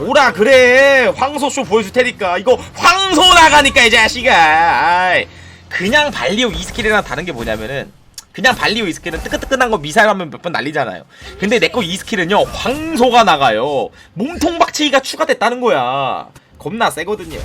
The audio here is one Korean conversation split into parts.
오라 그래? 황소쇼 보여줄 테니까. 이거 황소 나가니까 이 자식아 아이, 그냥 발리오 이 스킬이랑 다른 게 뭐냐면은 그냥 발리오 이 스킬은 뜨끈뜨끈한 거 미사일 하면 몇 번 날리잖아요. 근데 내 거 이 스킬은요 황소가 나가요. 몸통 박치기가 추가됐다는 거야. 겁나 세거든요.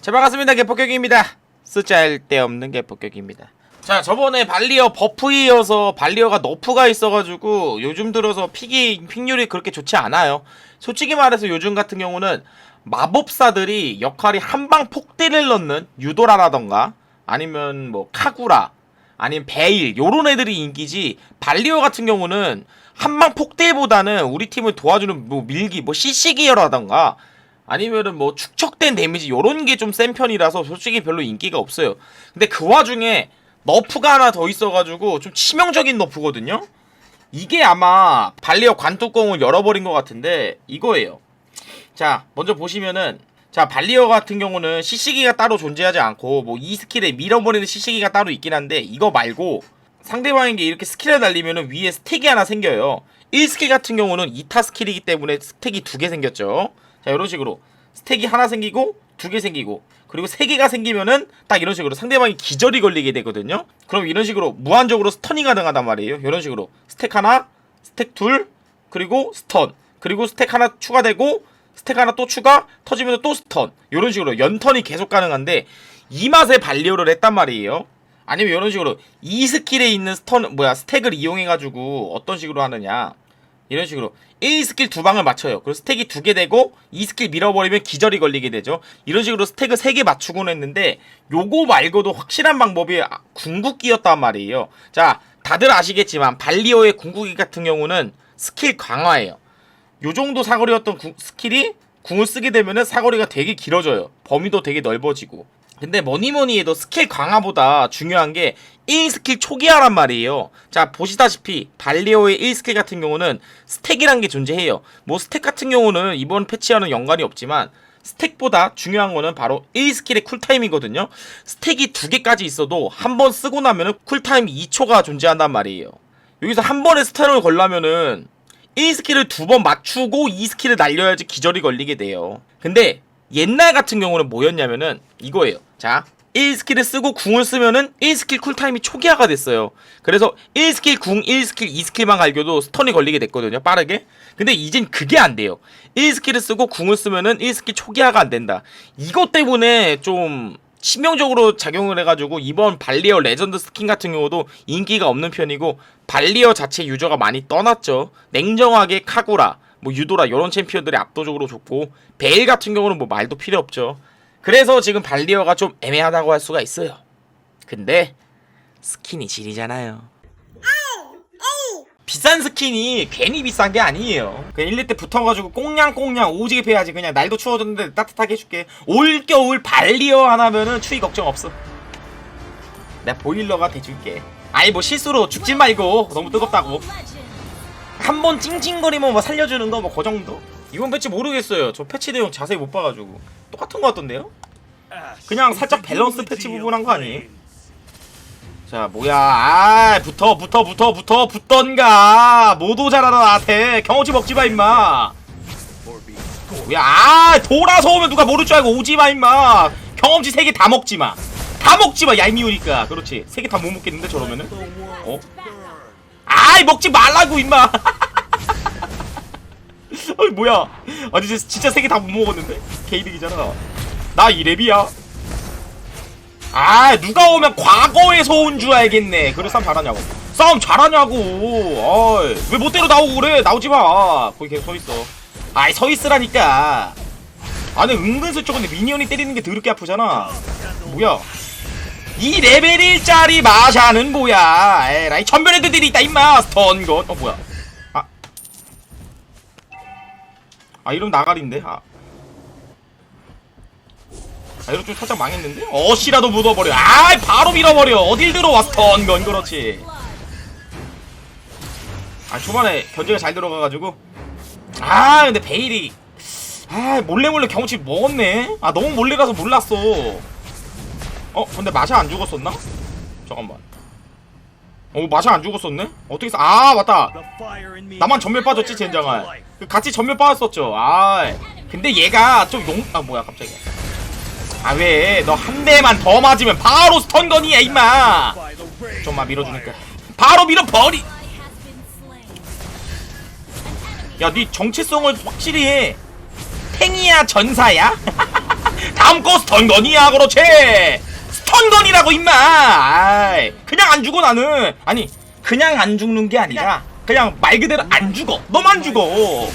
자 반갑습니다. 개폭격입니다. 쓰잘데없는 개폭격입니다 자 저번에 발리어 버프이어서 발리어가 너프가 있어가지고 요즘 들어서 픽이 픽률이 그렇게 좋지 않아요 솔직히 말해서 요즘 같은 경우는 마법사들이 역할이 한방 폭대를 넣는 유도라라던가 아니면 뭐 카구라 아니면 베일 요런 애들이 인기지 발리어 같은 경우는 한방 폭대보다는 우리 팀을 도와주는 뭐 밀기 뭐 CC 기어라던가 아니면은 뭐 축적된 데미지 요런 게 좀 센 편이라서 솔직히 별로 인기가 없어요. 근데 그 와중에 너프가 하나 더 있어가지고 좀 치명적인 너프거든요. 이게 아마 발리어 관뚜껑을 열어버린 것 같은데 이거예요. 자 먼저 보시면은 자 발리어 같은 경우는 CC기가 따로 존재하지 않고 뭐 이 스킬에 밀어버리는 CC기가 따로 있긴 한데 이거 말고 상대방에게 이렇게 스킬을 날리면은 위에 스택이 하나 생겨요 1스킬 같은 경우는 2타 스킬이기 때문에 스택이 두 개 생겼죠 자 이런 식으로 스택이 하나 생기고 두 개 생기고 그리고 세 개가 생기면은 딱 이런 식으로 상대방이 기절이 걸리게 되거든요. 그럼 이런 식으로 무한적으로 스턴이 가능하단 말이에요. 이런 식으로. 스택 하나 스택 둘 그리고 스턴. 그리고 스택 하나 추가되고 스택 하나 또 추가 터지면 또 스턴. 이런 식으로 연턴이 계속 가능한데 이 맛에 발리오를 했단 말이에요. 아니면 이런 식으로 이 스킬에 있는 스턴 뭐야 스택을 이용해 가지고 어떤 식으로 하느냐 이런 식으로 1 스킬 두 방을 맞춰요. 그리고 스택이 두 개 되고 2 스킬 밀어버리면 기절이 걸리게 되죠. 이런 식으로 스택을 세 개 맞추곤 했는데 요거 말고도 확실한 방법이 아, 궁극기였단 말이에요. 자, 다들 아시겠지만 발리오의 궁극기 같은 경우는 스킬 강화예요. 요 정도 사거리였던 구- 스킬이 궁을 쓰게 되면은 사거리가 되게 길어져요. 범위도 되게 넓어지고. 근데 뭐니뭐니 해도 스킬 강화보다 중요한 게 1스킬 초기화란 말이에요. 자, 보시다시피 발리오의 1스킬 같은 경우는 스택이란 게 존재해요. 뭐 스택 같은 경우는 이번 패치와는 연관이 없지만 스택보다 중요한 거는 바로 1스킬의 쿨타임이거든요. 스택이 두 개까지 있어도 한 번 쓰고 나면은 쿨타임 2초가 존재한단 말이에요. 여기서 한 번에 스턴을 걸려면은 1스킬을 두 번 맞추고 2스킬을 날려야지 기절이 걸리게 돼요. 근데 옛날 같은 경우는 뭐였냐면은 이거예요. 자, 1스킬을 쓰고 궁을 쓰면은 1스킬 쿨타임이 초기화가 됐어요. 그래서 1스킬 궁, 1스킬, 2스킬만 갈겨도 스턴이 걸리게 됐거든요. 빠르게. 근데 이젠 그게 안 돼요. 1스킬을 쓰고 궁을 쓰면은 1스킬 초기화가 안 된다. 이것 때문에 좀 치명적으로 작용을 해가지고 이번 발리어 레전드 스킨 같은 경우도 인기가 없는 편이고 발리어 자체 유저가 많이 떠났죠. 냉정하게 카구라, 뭐 유도라 이런 챔피언들이 압도적으로 좋고 베일 같은 경우는 뭐 말도 필요 없죠. 그래서 지금 발리어가 좀 애매하다고 할 수가 있어요. 근데 스킨이 질이잖아요. 비싼 스킨이 괜히 비싼 게 아니에요. 그냥 1리 때 붙어가지고 꽁냥꽁냥 오지게 패야지. 그냥 날도 추워졌는데 따뜻하게 해줄게. 올겨울 발리어 하나면은 추위 걱정 없어. 내가 보일러가 돼줄게. 아이 뭐 실수로 죽지 말고 너무 뜨겁다고. 한 번 찡찡거리면 뭐 살려주는 거 뭐 그 정도. 이번 패치 모르겠어요. 저 패치 내용 자세히 못 봐가지고. 똑같은 거 같던데요? 그냥 살짝 밸런스 패치 부분 한 거 아니에요? 자 뭐야. 아 붙어 붙어 붙어 붙어 붙던가. 모두 잘하라 나한테. 경험치 먹지마 임마. 뭐야. 아 돌아서 오면 누가 모를 줄 알고 오지마 임마. 경험치 세개다 먹지마. 다 먹지마 얄미우니까. 그렇지. 세개다 못 먹겠는데 저러면은? 어? 아이 먹지 말라고 임마. 어이 뭐야. 아니 진짜- 세 개 다 못 먹었는데? 개이득이잖아. 나 이랩이야. 아 누가 오면 과거에서 온 줄 알겠네. 그래 싸움 잘하냐고. 싸움 잘하냐고. 어이 왜 못대로 나오고 그래? 나오지마. 거기 계속 서있어. 아이 서있으라니까. 아니 은근슬쩍 근데 미니언이 때리는 게 더럽게 아프잖아. 뭐야 이 레벨 1짜리 마샤는 뭐야 에라이 천변 애들이 있다 임마 스턴건 어 뭐야 아. 아 이러면 나가리인데 아 아, 이거 좀 살짝 망했는데? 어시라도 묻어버려. 아, 바로 밀어버려. 어딜 들어와, 스턴 건, 그렇지. 아, 초반에 견제가 잘 들어가가지고. 아, 근데 베일이. 아, 몰래 몰래 경치 먹었네? 아, 너무 몰래 가서 몰랐어. 어, 근데 마샤 안 죽었었나? 잠깐만. 어 마샤 안 죽었었네? 어떻게 써? 아 맞다 나만 전멸 빠졌지 젠장할 그 같이 전멸 빠졌었죠 아 근데 얘가 좀 용.. 아 뭐야 갑자기 아 왜 너 한 대만 더 맞으면 바로 스턴건이야 임마 좀만 밀어주니까 바로 밀어버리 야네 정체성을 확실히 해 탱이야 전사야? 다음 거 스턴건이야 그렇지 스턴건이라고 임마! 아이, 그냥 안 죽어 나는. 아니 그냥 안 죽는 게 아니라 그냥 말 그대로 안 죽어. 너만 죽어.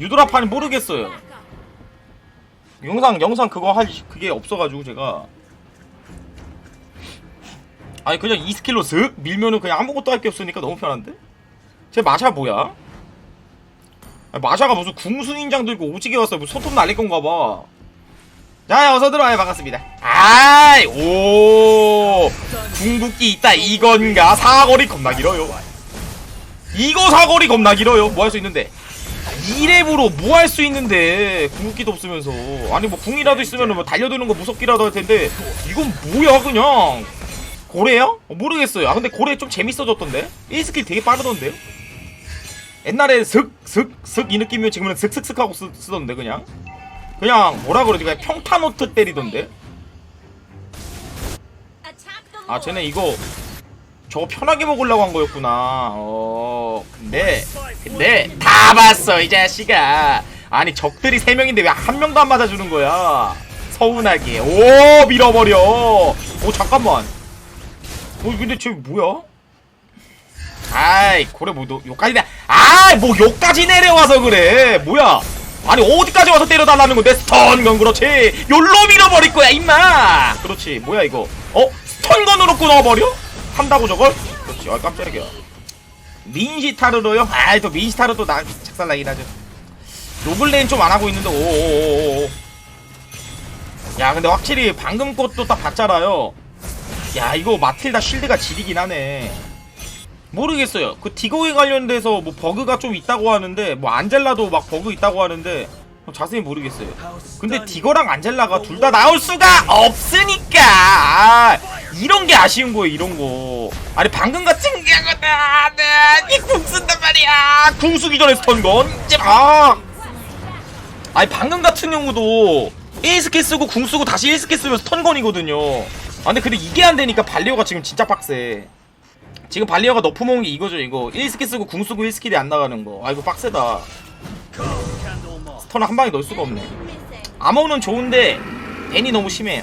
유도라파는 모르겠어요. 영상 영상 그거 할 그게 없어가지고 제가. 아니 그냥 이 스킬로 슥 밀면은 그냥 아무것도 할 게 없으니까 너무 편한데? 제 마샤 뭐야? 아니, 마샤가 무슨 궁순인장 들고 오지게 왔어. 뭐 소톱 날릴 건가 봐. 자 어서 들어와요 반갑습니다. 아이 오 궁극기 있다 이건가 사거리 겁나 길어요. 이거 사거리 겁나 길어요. 뭐 할 수 있는데? 이랩으로 뭐 할 수 있는데 궁극기도 없으면서 아니 뭐 궁이라도 있으면 뭐 달려드는 거 무섭기라도 할 텐데 이건 뭐야 그냥 고래야? 어, 모르겠어요. 아 근데 고래 좀 재밌어졌던데? 1스킬 되게 빠르던데? 옛날에 슥슥슥 이 느낌이면 지금은 슥슥슥 하고 쓰, 쓰던데 그냥 그냥 뭐라 그러지? 그냥 평타노트 때리던데? 아 쟤네 이거 저거 편하게 먹으려고 한 거였구나. 어 근데 근데 다 봤어 이 자식아. 아니 적들이 세명인데 왜 한 명도 안 맞아주는 거야? 서운하게. 오 밀어버려. 오 잠깐만. 어 근데 쟤 뭐야? 아이 고래 뭐 너, 요까지 내 아 뭐 요까지 내려와서 그래. 뭐야 아니 어디까지 와서 때려달라는 건데? 스턴건 그렇지. 요로 밀어버릴 거야 임마. 그렇지. 뭐야 이거? 어? 스턴건으로 끊어버려? 한다고 저걸? 그렇지. 아 깜짝이야. 민시타르로요? 아이 또 민시타르도 나 작살나긴 하죠. 요블레인 좀 안 하고 있는데 오오오오. 야 근데 확실히 방금 것도 딱 봤잖아요. 야 이거 마틸다 쉴드가 지리긴 하네 모르겠어요. 그 디거에 관련돼서 뭐 버그가 좀 있다고 하는데 뭐 안젤라도 막 버그 있다고 하는데 자세히 모르겠어요. 근데 디거랑 안젤라가 둘 다 나올 수가 없으니까 아, 이런 게 아쉬운 거예요. 이런 거. 아니 방금 같은 경우다 네, 이궁 쓴단 말이야. 궁 쓰기 전에 스턴건 이제 아. 아니 방금 같은 경우도 1스킬 쓰고 궁 쓰고 다시 1스킬 쓰면 스턴건이거든요. 아 근데 근데 이게 안 되니까 발리오가 지금 진짜 빡세. 지금 발리어가 너프 먹은 게 이거죠 이거. 1스킬 쓰고 궁 쓰고 1스킬이 안 나가는 거아 이거 빡세다. 스턴 한 방에 넣을 수가 없네. 아머는 좋은데 벤이 너무 심해요.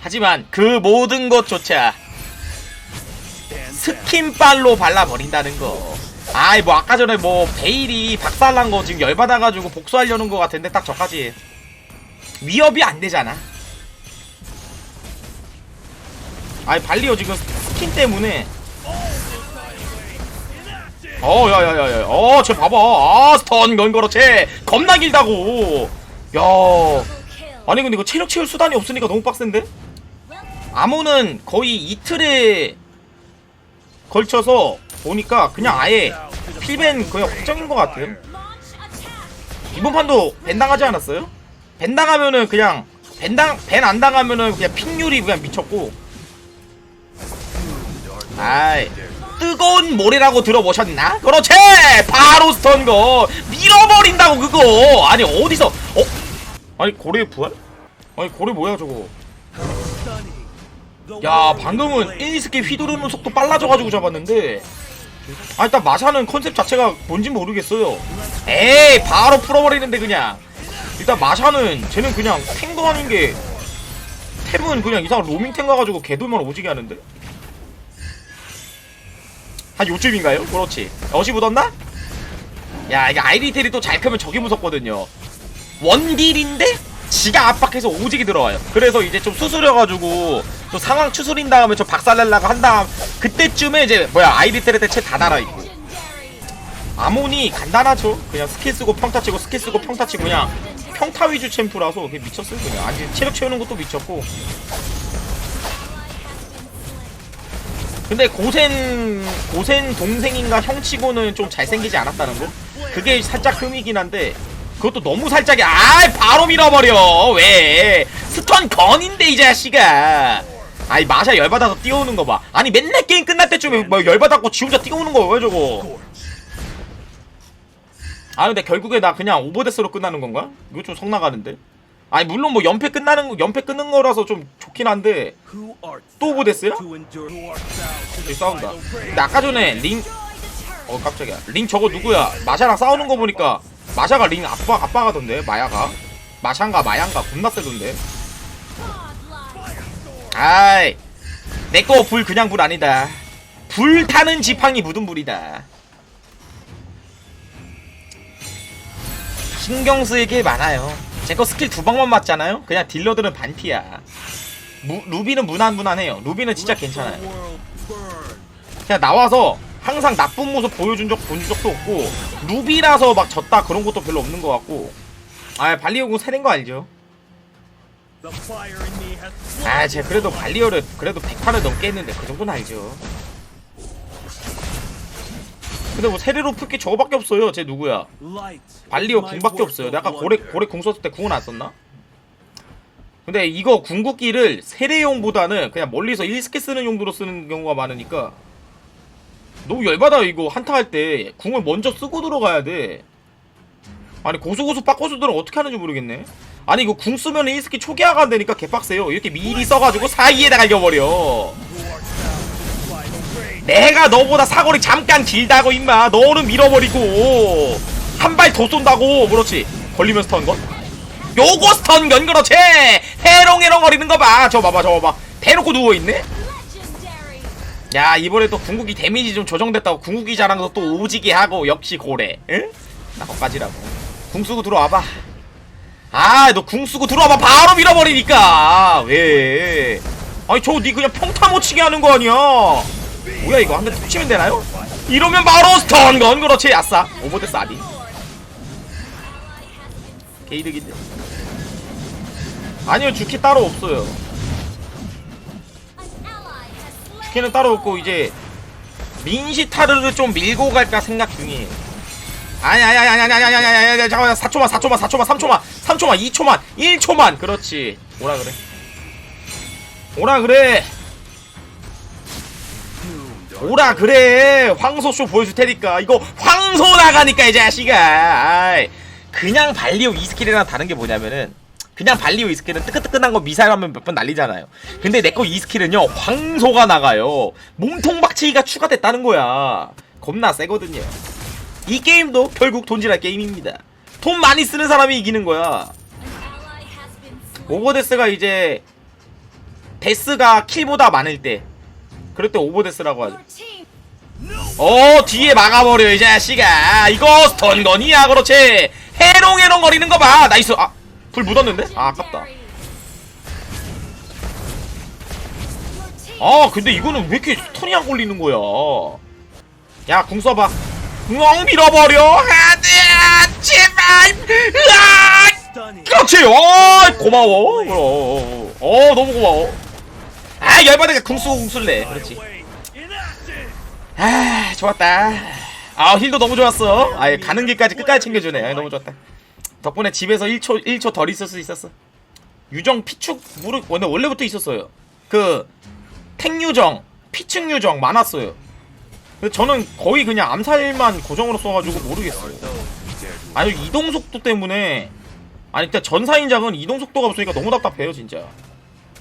하지만 그 모든 것조차 스킨빨로 발라버린다는 거. 아이 뭐 아까 전에 뭐 베일이 박살난 거 지금 열받아가지고 복수하려는 거 같은데 딱 저까지. 위협이 안 되잖아. 아이 발리오 지금 스킨 때문에 어, 야, 야, 야, 야, 어, 쟤 봐봐. 아, 스턴 건 그렇지. 겁나 길다고. 야, 아니 근데 이거 체력 채울 수단이 없으니까 너무 빡센데? 암호는 거의 이틀에 걸쳐서 보니까 그냥 아예 필벤 거의 확정인 것 같아요. 이번 판도 벤 당하지 않았어요? 벤 당하면은 그냥 벤당 벤 안 당하면은 그냥 픽률이 그냥 미쳤고. 아이. 뜨거운 모래라고 들어보셨나? 그렇지! 바로 스턴거 밀어버린다고 그거! 아니 어디서 어? 아니 고래 부활? 아니 고래 뭐야 저거 야 방금은 1스킵 휘두르는 속도 빨라져가지고 잡았는데 아 일단 마샤는 컨셉 자체가 뭔진 모르겠어요 에이 바로 풀어버리는데 그냥 일단 마샤는 쟤는 그냥 탱거 하는 게 템은 그냥 이상한 로밍 탱 가가지고 개돌만 오지게 하는데 한 요쯤인가요? 그렇지. 어시 묻었나? 야 이게 아이리텔이 또 잘 크면 저게 무섭거든요. 원딜인데 지가 압박해서 오지게 들어와요. 그래서 이제 좀 수술해가지고 또 상황 추스린 다음에 좀 박살내려고 한 다음 그때쯤에 이제 뭐야 아이리텔에 채다 달아있고. 아몬이 간단하죠. 그냥 스킬 쓰고 평타 치고 스킬 쓰고 평타 치고 그냥 평타 위주 챔프라서 그게 미쳤어요 그냥. 아니 체력 채우는 것도 미쳤고 근데 고센 고센 동생인가 형치고는 좀 잘생기지 않았다는 거? 그게 살짝 흠이긴 한데 그것도 너무 살짝이 아 바로 밀어버려 왜 스턴 건인데 이 자식아 아니 마샤 열받아서 뛰어오는 거 봐. 아니 맨날 게임 끝날 때쯤에 뭐 열받았고 지 혼자 뛰어오는 거 왜 저거? 아 근데 결국에 나 그냥 오버데스로 끝나는 건가? 이거 좀 성 나가는데. 아니 물론 뭐 연패 끝나는 거 연패 끊는 거라서 좀 좋긴 한데 또? 오버데스야? 저기 싸운다. 근데 아까 전에 링어 깜짝이야. 링 저거 누구야? 마샤랑 싸우는 거 보니까 마샤가 링 아빠 아빠가던데 마야가 마샹가 마양가 겁나 세던데. 아이 내 거 불 그냥 불 아니다. 불 타는 지팡이 묻은 불이다. 신경 쓰일 게 많아요. 제 거 스킬 두 방만 맞잖아요. 그냥 딜러들은 반피야. 무, 루비는 무난무난해요. 루비는 진짜 괜찮아요. 그냥 나와서 항상 나쁜 모습 보여준 적 본 적도 없고 루비라서 막 졌다 그런 것도 별로 없는 것 같고 아 발리오군 세는 거 알죠? 아 제가 그래도 발리오를 그래도 100판을 넘게 했는데 그 정도는 알죠 근데 뭐 세례로 풀게 저거밖에 없어요. 쟤 누구야? 발리오 궁밖에 없어요. 내가 아까 고래 고래 궁 썼을 때 궁은 안 썼나? 근데 이거 궁극기를 세례용보다는 그냥 멀리서 1스킬 쓰는 용도로 쓰는 경우가 많으니까 너무 열받아 이거. 한타 할 때. 궁을 먼저 쓰고 들어가야 돼. 아니 고수고수 빠꼬수들은 어떻게 하는지 모르겠네. 아니 이거 궁 쓰면 1스킬 초기화가 안 되니까 개빡세요. 이렇게 미리 써가지고 사이에다 갈겨버려 내가 너보다 사거리 잠깐 길다고 임마. 너는 밀어버리고. 한 발 더 쏜다고. 그렇지. 걸리면 스턴건? 요거 스턴건 그렇지. 해롱해롱 거리는 거봐저 봐봐 저거 봐. 대놓고 누워있네? 야 이번에 또 궁극기 데미지 좀 조정됐다고 궁극기 자랑도 또 오지게 하고 역시 고래. 응? 나 거까지라고. 궁 쓰고 들어와봐. 아 너 궁 쓰고 들어와봐. 바로 밀어버리니까. 왜? 아니 저거 니 그냥 평타 못 치게 하는 거 아니야 뭐야 이거 한 대 툭 치면 되나요? 이러면 바로 스턴건. 그렇지 아싸. 오버데스 아디. 게이득인데. 아니요 주키 따로 없어요. 주키는 따로 없고 이제 민시타르를 좀 밀고 갈까 생각 중이에요. 아니 아니 아니 아니 아니 아니 아니 아니 아니 잠깐만. 4초만 4초만 4초만 3초만 3초만 2초만 1초만. 그렇지. 오라 그래. 오라 그래 오라 그래? 황소쇼 보여줄 테니까. 이거 황소 나가니까 이 자식아 아이, 그냥 발리오 이스킬이랑 다른 게 뭐냐면은 그냥 발리오 이스킬은 뜨끈뜨끈한 거 미사일 하면 몇 번 날리잖아요. 근데 내 거 이스킬은요 황소가 나가요. 몸통 박치기가 추가됐다는 거야. 겁나 세거든요. 이 게임도 결국 돈질할 게임입니다. 돈 많이 쓰는 사람이 이기는 거야. 오버데스가 이제 데스가 킬보다 많을 때 그럴 때 오버데스라고 하죠. 어 뒤에 막아버려 이 자식아 이거 스턴건이야 그렇지. 해롱해롱 거리는 거봐. 나이스. 아불 묻었는데? 아 아깝다. 아 근데 이거는 왜 이렇게 스턴이 안 걸리는 거야? 야 궁 써봐. 엉 밀어버려. 하드야 제발. 으아! 그렇지. 어 고마워. 어, 어 너무 고마워 아 열받으니까 궁 쓰고 궁 쓸래 그렇지. 아 좋았다. 아 힐도 너무 좋았어. 아 가는 길까지 끝까지 챙겨주네. 아, 너무 좋았다. 덕분에 집에서 1초 1초 덜 있을 수 있었어. 유정 피축 무르 원래 원래부터 있었어요. 그 택유정 피축 유정 많았어요. 저는 거의 그냥 암살만 고정으로 써가지고 모르겠어요. 아니 이동 속도 때문에 아니 일단 전사인장은 이동 속도가 없으니까 너무 답답해요 진짜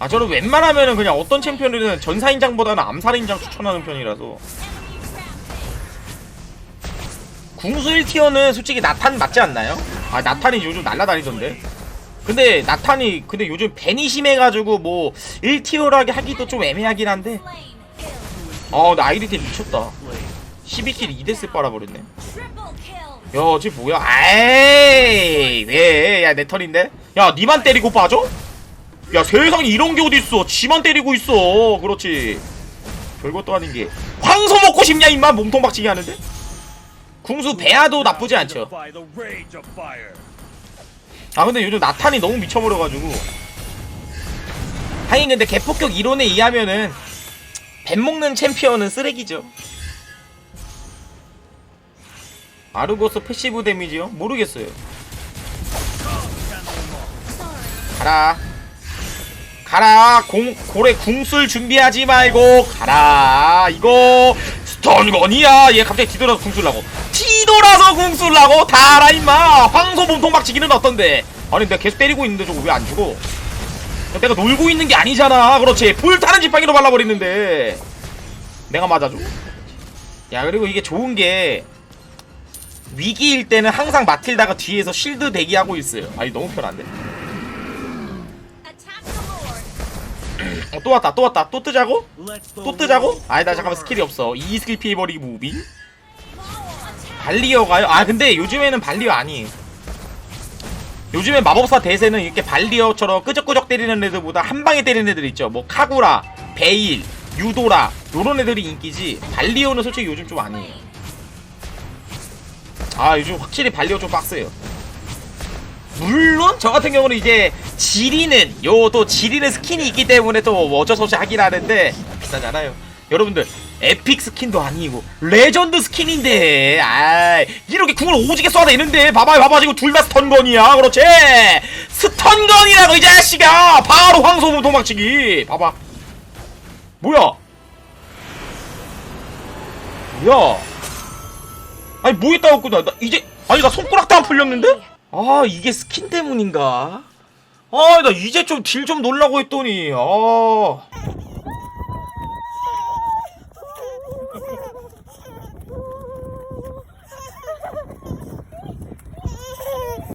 아 저는 웬만하면은 그냥 어떤 챔피언이든 전사인장보다는 암살인장 추천하는 편이라서. 궁수 1티어는 솔직히 나탄 맞지 않나요? 아 나탄이 요즘 날라다니던데. 근데 나탄이 근데 요즘 벤이 심해가지고 뭐 1티어라게 하기도 좀 애매하긴 한데. 어나 아이리테 미쳤다. 12킬 2데스 빨아버렸네. 야쟤 뭐야? 에이! 왜야내 턴인데? 야 니만 때리고 빠져? 야 세상에 이런 게 어딨어? 지만 때리고 있어. 그렇지. 별것도 아닌 게. 황소 먹고 싶냐 임마? 몸통 박치기 하는데? 궁수 배아도 나쁘지 않죠. 아 근데 요즘 나탄이 너무 미쳐버려가지고. 하긴 근데 개폭격 이론에 의하면은 뱀 먹는 챔피언은 쓰레기죠. 아르고스 패시브 데미지요? 모르겠어요. 가라 가라. 공 고래 궁술 준비하지 말고 가라. 이거 스턴건이야. 얘 갑자기 뒤돌아서 궁술 나고. 뒤돌아서 궁술 나고? 다 알아 임마. 황소 몸통 박치기는 어떤데? 아니 내가 계속 때리고 있는데 저거 왜 안 죽어? 내가 놀고 있는 게 아니잖아. 그렇지. 불타는 지팡이로 발라버리는데. 내가 맞아줘. 야 그리고 이게 좋은 게 위기일 때는 항상 마틸다가 뒤에서 실드 대기하고 있어요. 아니 너무 편한데 어, 또 왔다 또 왔다. 또 뜨자고? 또또 뜨자고? 아니다 잠깐만. 스킬이 없어. 이 스킬 피해버리기 무비. 발리어가요? 아 근데 요즘에는 발리어 아니에요 요즘에 마법사 대세는 이렇게 발리어처럼 끄적끄적 때리는 애들보다 한 방에 때리는 애들 있죠. 뭐 카구라, 베일, 유도라 요런 애들이 인기지 발리어는 솔직히 요즘 좀 아니에요. 아 요즘 확실히 발리어 좀 빡세요 물론 저 같은 경우는 이제 지리는 요 또 지리는 스킨이 있기 때문에 또 어쩔 수 없이 하긴 하는데 비싸잖아요. 여러분들 에픽 스킨도 아니고 레전드 스킨인데 아 이렇게 궁을 오지게 쏴내는데 봐봐요 봐봐 지금 둘 다 스턴건이야 그렇지? 스턴건이라고 이 자식아! 바로 황소문 도망치기. 봐봐. 뭐야? 뭐야? 아니 뭐 했다고 나, 나 이제 아니 나 손가락도 안 풀렸는데? 아 이게 스킨 때문인가? 아 나 이제 좀 딜 좀 놀라고 했더니 아